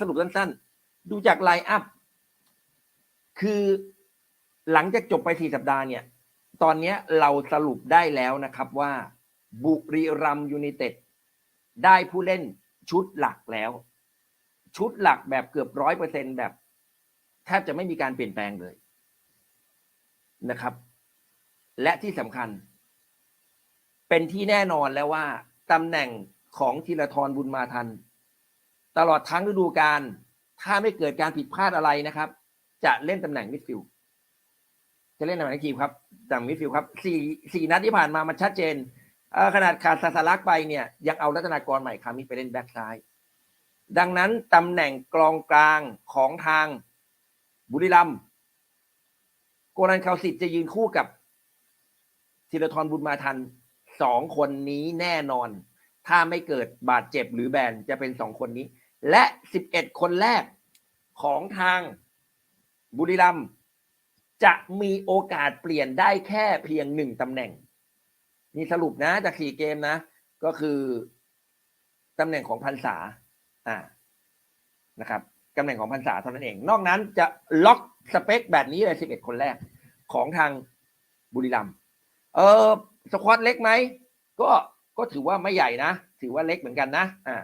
สรุปสั้นๆ ดูจากไลน์อัพ คือหลังจากจบไปสี่สัปดาห์เนี่ย ตอนนี้เราสรุปได้แล้วนะครับว่า บุรีรัมย์ยูไนเต็ดได้ผู้เล่นชุดหลักแล้ว ชุดหลักแบบเกือบร้อยเปอร์เซ็นแบบแทบจะไม่มีการเปลี่ยนแปลงเลยนะครับ และที่สำคัญ เป็นที่แน่นอนแล้วว่าตำแหน่งของธีรทรบุญมาทัน ตลอดทั้งฤดูกาลถ้าไม่เกิดการผิดพลาดอะไรนะครับ จะเล่นตำแหน่งมิดฟิลด์จะเล่นตำแหน่งทีมครับตำแหน่งมิดฟิลด์ครับสี่สี่นัดที่ผ่านมามันชัดเจนขนาดขาดซาสลักไปเนี่ยยังเอารัตนากรใหม่คามิไปเล่นแบ็กซ้าย ดังนั้นตำแหน่งกลองกลางของทางบุรีรัมย์โกนันคาสิทจะยืนคู่กับธีรทรบุญมาทันสองคนนี้แน่นอน ถ้าไม่เกิดบาดเจ็บหรือแบนจะเป็นสองคนนี้ และสิบเอ็ดคนแรกของทางบุรีรัมย์จะมีโอกาสเปลี่ยนได้แค่เพียงหนึ่งตำแหน่ง นี่สรุปนะจากสี่เกมนะ ก็คือตำแหน่งของพันษาอ่านะครับตำแหน่งของพันษาเท่านั้นเอง นอกนั้นจะล็อกสเปคแบบนี้เลยสิบเอ็ดคนแรกของทางบุรีรัมย์เออสควอตเล็กไหม ก็ก็ถือว่าไม่ใหญ่นะ ถือว่าเล็กเหมือนกันนะอ่า